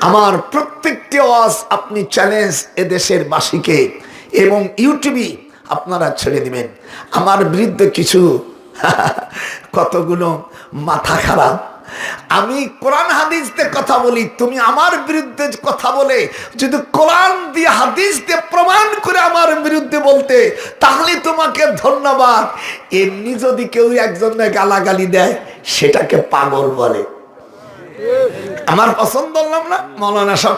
আমার প্রত্যেকটি আওয়াজ আপনি চ্যালেঞ্জ এদেশের বাসীকে এবং ইউটিউবে আপনারা ছেড়ে দিবেন। আমার বিরুদ্ধে কিছু কতগুলো মাথা খারাপ। আমি কোরআন হাদিস কথা বলি, তুমি আমার বিরুদ্ধে কথা বলে, যদি কোরআন দিয়ে হাদিস দিয়ে প্রমাণ করে আমার বিরুদ্ধে বলতে, তাহলে তোমাকে ধন্যবাদ। এমনি যদি কেউ একজনে গালাগালি দেয়, সেটাকে পাগল বলে। আমার পছন্দ হলাম না, মৌলানা সব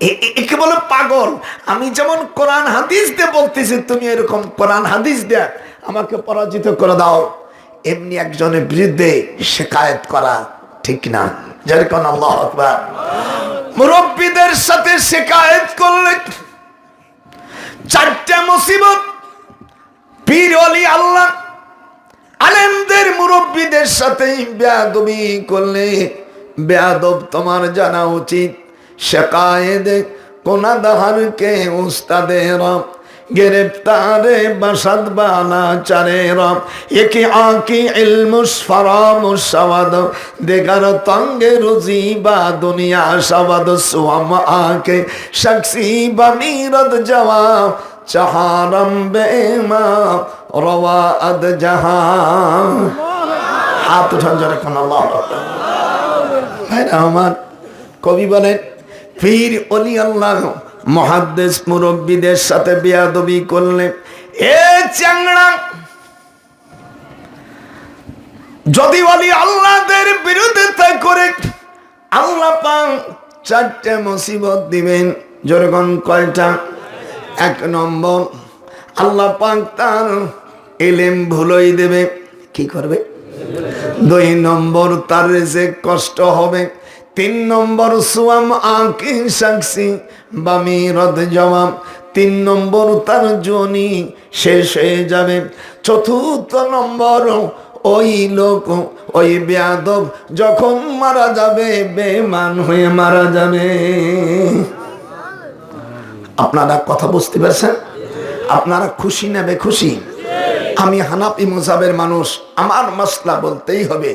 এ- একে বলে পাগল। আমি যেমন কোরআন হাদিস দিয়ে বলতেছি, তুমি এরকম কোরআন হাদিস দিয়ে আমাকে পরাজিত করে দাও। এমনি একজনের বিরুদ্ধে শেখায়ত করা ঠিক না। যেরকম আল্লাহ আকবার। মুরব্বীদের সাথে শেখায়ত করলে চারটা মুসিবত। পীর অলি আল্লাহ, আলেমদের মুরব্বীদের সাথে বেয়াদবি করলে বেয়াদব তোমার জানা উচিত। শেকায়েদ কোনা দাহারকে উস্তাদের গ্রেফতারে বাসাদ বানা চারের একে আঁকি ইলমুস ফরামুসাবাদ দেগার তঙ্গে রুজি বা দুনিয়া সাবাদ সুয়াম আকে শখসি বা মিরদ জবাব, চাহারম বেমা রওয়া আদ জাহান। হাত উঠান জোরে কোন আল্লাহ ভাইরা আমার কবি বলেন, পীর অলি আল্লাহ মহাদ্দেশ মুরব্বীদের সাথে বেয়াদবি করলে এ চ্যাংড়া, যদি বলি আল্লাহদের বিরোধিতা করে আল্লাহ পাক চারটে মুসিবত দিবেন। যেরকম কয়টা? এক নম্বর, আল্লাহ পাক তার এলেম ভুলই দেবে। কি করবে? দুই নম্বর তার যে কষ্ট হবে, তিন নম্বর সুয়াম আঁকি সাক্ষী বামি রদ জবাব। তিন নম্বর তার জনি শেষ হয়ে যাবে। চতুর্থ নম্বর ওই লোক, ওই বেয়াদব যখন মারা যাবে বেমান হয়ে মারা যাবে। আপনারা কথা বুঝতে পারছেন? আপনারা খুশি নেবে খুশি আমি হানাপি মোজাবের মানুষ আমার মশলা বলতেই হবে।